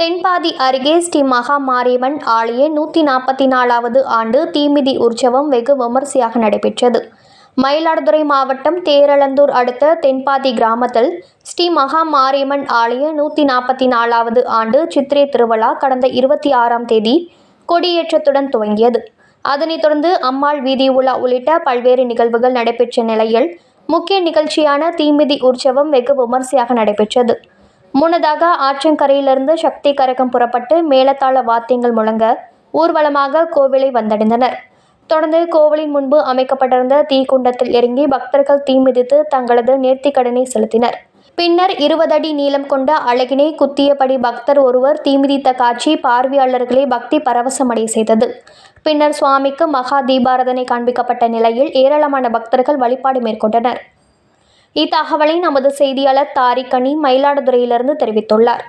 தென்பாதி அருகே ஸ்ரீ மகா மாரியம்மன் ஆலய நூற்றி நாற்பத்தி நாலாவது ஆண்டு தீமிதி உற்சவம் வெகு விமரிசையாக நடைபெற்றது. மயிலாடுதுறை மாவட்டம் தேரளந்தூர் அடுத்த தென்பாதி கிராமத்தில் ஸ்ரீ மகா மாரியம்மன் ஆலய நூற்றி நாற்பத்தி நாலாவது ஆண்டு சித்திரை திருவிழா கடந்த இருபத்தி ஆறாம் தேதி கொடியேற்றத்துடன் துவங்கியது. அதனைத் தொடர்ந்து அம்மாள் வீதி உலா உள்ளிட்ட பல்வேறு நிகழ்வுகள் நடைபெற்ற நிலையில் முக்கிய நிகழ்ச்சியான தீமிதி உற்சவம் வெகு விமரிசையாக நடைபெற்றது. முன்னதாக ஆற்றங்கரையிலிருந்து சக்தி கரகம் புறப்பட்டு மேலத்தாள வாத்தியங்கள் முழங்க ஊர்வலமாக கோவிலை வந்தடைந்தனர். தொடர்ந்து கோவிலின் முன்பு அமைக்கப்பட்டிருந்த தீக்குண்டத்தில் இறங்கி பக்தர்கள் தீ மிதித்து தங்களது நேர்த்திக்கடனை செலுத்தினர். பின்னர் இருபது அடி நீளம் கொண்ட அழகினை குத்தியபடி பக்தர் ஒருவர் தீமிதித்த காட்சி பார்வையாளர்களை பக்தி பரவசமடைய செய்தது. பின்னர் சுவாமிக்கு மகா தீபாரதனை காண்பிக்கப்பட்ட நிலையில் ஏராளமான பக்தர்கள் வழிபாடு மேற்கொண்டனர். இத்தகவலை நமது செய்தியாளர் தாரிகனி மயிலாடுதுறையிலிருந்து தெரிவித்துள்ளார்.